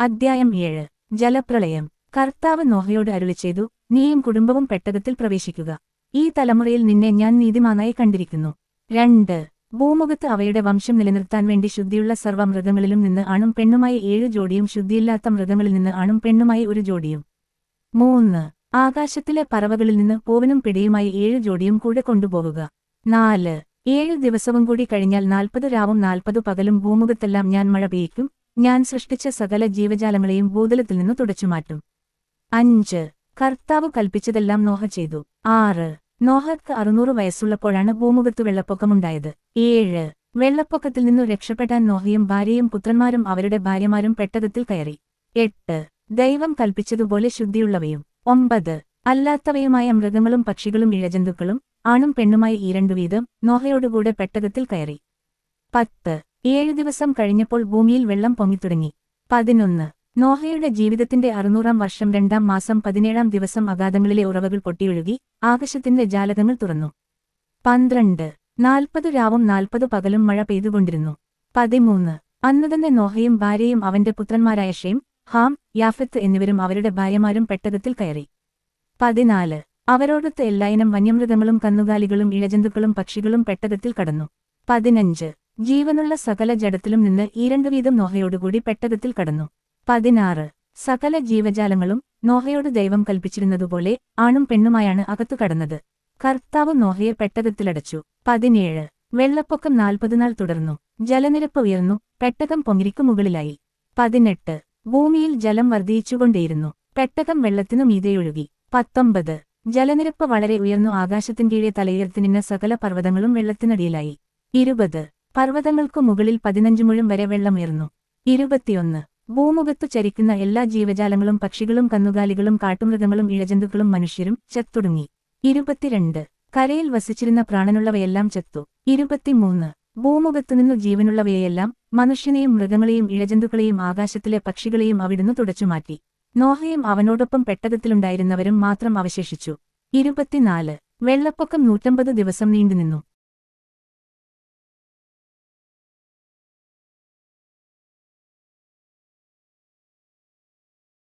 അദ്ധ്യായം ഏഴ്. ജലപ്രളയം. കർത്താവ് നോഹയോട് അരുളി ചെയ്തു നീയും കുടുംബവും പെട്ടകത്തിൽ പ്രവേശിക്കുക. ഈ തലമുറയിൽ നിന്നെ ഞാൻ നീതിമാനായി കണ്ടിരിക്കുന്നു. രണ്ട്. ഭൂമുഖത്ത് അവയുടെ വംശം നിലനിർത്താൻ വേണ്ടി ശുദ്ധിയുള്ള സർവ മൃഗങ്ങളിലും നിന്ന് ആണും പെണ്ണുമായി ഏഴു ജോഡിയും ശുദ്ധിയില്ലാത്ത മൃഗങ്ങളിൽ നിന്ന് ആണും പെണ്ണുമായി ഒരു ജോഡിയും. മൂന്ന്. ആകാശത്തിലെ പറവകളിൽ നിന്ന് പൂവനും പിടിയുമായി ഏഴ് ജോഡിയും കൂടെ കൊണ്ടുപോകുക. നാല്. ഏഴ് ദിവസവും കൂടി കഴിഞ്ഞാൽ നാൽപ്പത് രാവും നാൽപ്പത് പകലും ഭൂമുഖത്തെല്ലാം ഞാൻ മഴ പെയ്യ്ക്കും. ഞാൻ സൃഷ്ടിച്ച സകല ജീവജാലങ്ങളെയും ഭൂതലത്തിൽ നിന്ന് തുടച്ചുമാറ്റും അഞ്ച്. കർത്താവ് കൽപ്പിച്ചതെല്ലാം നോഹ ചെയ്തു. ആറ്. നോഹക്ക് അറുന്നൂറ് വയസ്സുള്ളപ്പോഴാണ് ഭൂമുഖത്ത് വെള്ളപ്പൊക്കമുണ്ടായത്. ഏഴ്. വെള്ളപ്പൊക്കത്തിൽ നിന്നു രക്ഷപ്പെടാൻ നോഹയും ഭാര്യയും പുത്രന്മാരും അവരുടെ ഭാര്യമാരും പെട്ടകത്തിൽ കയറി. എട്ട്. ദൈവം കൽപ്പിച്ചതുപോലെ ശുദ്ധിയുള്ളവയും. ഒമ്പത്. അല്ലാത്തവയുമായ മൃഗങ്ങളും പക്ഷികളും ഇഴജന്തുക്കളും ആണും പെണ്ണുമായി ഈ രണ്ടു വീതം നോഹയോടുകൂടെ പെട്ടകത്തിൽ കയറി. പത്ത്. ഏഴു ദിവസം കഴിഞ്ഞപ്പോൾ ഭൂമിയിൽ വെള്ളം പൊങ്ങിത്തുടങ്ങി. പതിനൊന്ന്. നോഹയുടെ ജീവിതത്തിന്റെ അറുന്നൂറാം വർഷം രണ്ടാം മാസം പതിനേഴാം ദിവസം അഗാധങ്ങളിലെ ഉറവകൾ പൊട്ടിയൊഴുകി ആകാശത്തിന്റെ ജാലകങ്ങൾ തുറന്നു. പന്ത്രണ്ട്. നാൽപ്പത് രാവും നാൽപ്പത് പകലും മഴ പെയ്തുകൊണ്ടിരുന്നു. പതിമൂന്ന്. അന്നുതന്നെ നോഹയും ഭാര്യയും അവന്റെ പുത്രന്മാരായ ഷെയ്ം ഹാം യാഫത്ത് എന്നിവരും അവരുടെ ഭാര്യമാരും പെട്ടകത്തിൽ കയറി. പതിനാല്. അവരോടൊത്ത് എല്ലായിനം വന്യമൃഗങ്ങളും കന്നുകാലികളും ഇഴജന്തുക്കളും പക്ഷികളും പെട്ടകത്തിൽ കടന്നു. പതിനഞ്ച്. ജീവനുള്ള സകല ജഡത്തിലും നിന്ന് ഈരണ്ടു രണ്ടു വീതം നോഹയോടുകൂടി പെട്ടകത്തിൽ കടന്നു. പതിനാറ്. സകല ജീവജാലങ്ങളും നോഹയോട് ദൈവം കൽപ്പിച്ചിരുന്നതുപോലെ ആണും പെണ്ണുമായാണ് അകത്തു കടന്നത്. കർത്താവ് നോഹയെ പെട്ടകത്തിലടച്ചു. പതിനേഴ്. വെള്ളപ്പൊക്കം നാൽപ്പതിനാൾ തുടർന്നു. ജലനിരപ്പ് ഉയർന്നു. പെട്ടകം പൊങ്ങിരിക്കു മുകളിലായി. പതിനെട്ട്. ഭൂമിയിൽ ജലം വർദ്ധിച്ചുകൊണ്ടേയിരുന്നു. പെട്ടകം വെള്ളത്തിനു മീതെയൊഴുകി. പത്തൊമ്പത്. ജലനിരപ്പ് വളരെ ഉയർന്നു ആകാശത്തിൻ കീഴെ നിന്ന സകല പർവതങ്ങളും വെള്ളത്തിനടിയിലായി. ഇരുപത്. പർവതങ്ങൾക്കു മുകളിൽ പതിനഞ്ചു മുഴം വരെ വെള്ളമുയർന്നു. ഇരുപത്തിയൊന്ന്. ഭൂമുഖത്തു ചരിക്കുന്ന എല്ലാ ജീവജാലങ്ങളും പക്ഷികളും കന്നുകാലികളും കാട്ടുമൃഗങ്ങളും ഇഴജന്തുക്കളും മനുഷ്യരും ചത്തുടുങ്ങി. ഇരുപത്തിരണ്ട്. കരയിൽ വസിച്ചിരുന്ന പ്രാണനുള്ളവയെല്ലാം ചത്തു. ഇരുപത്തിമൂന്ന്. ഭൂമുഖത്തുനിന്നു ജീവനുള്ളവയെല്ലാം മനുഷ്യനെയും മൃഗങ്ങളെയും ഇഴജന്തുക്കളെയും ആകാശത്തിലെ പക്ഷികളെയും അവിടുന്ന് തുടച്ചുമാറ്റി. നോഹയും അവനോടൊപ്പം പെട്ടകത്തിലുണ്ടായിരുന്നവരും മാത്രം അവശേഷിച്ചു. ഇരുപത്തിനാല്. വെള്ളപ്പൊക്കം നൂറ്റമ്പത് ദിവസം നീണ്ടുനിന്നു.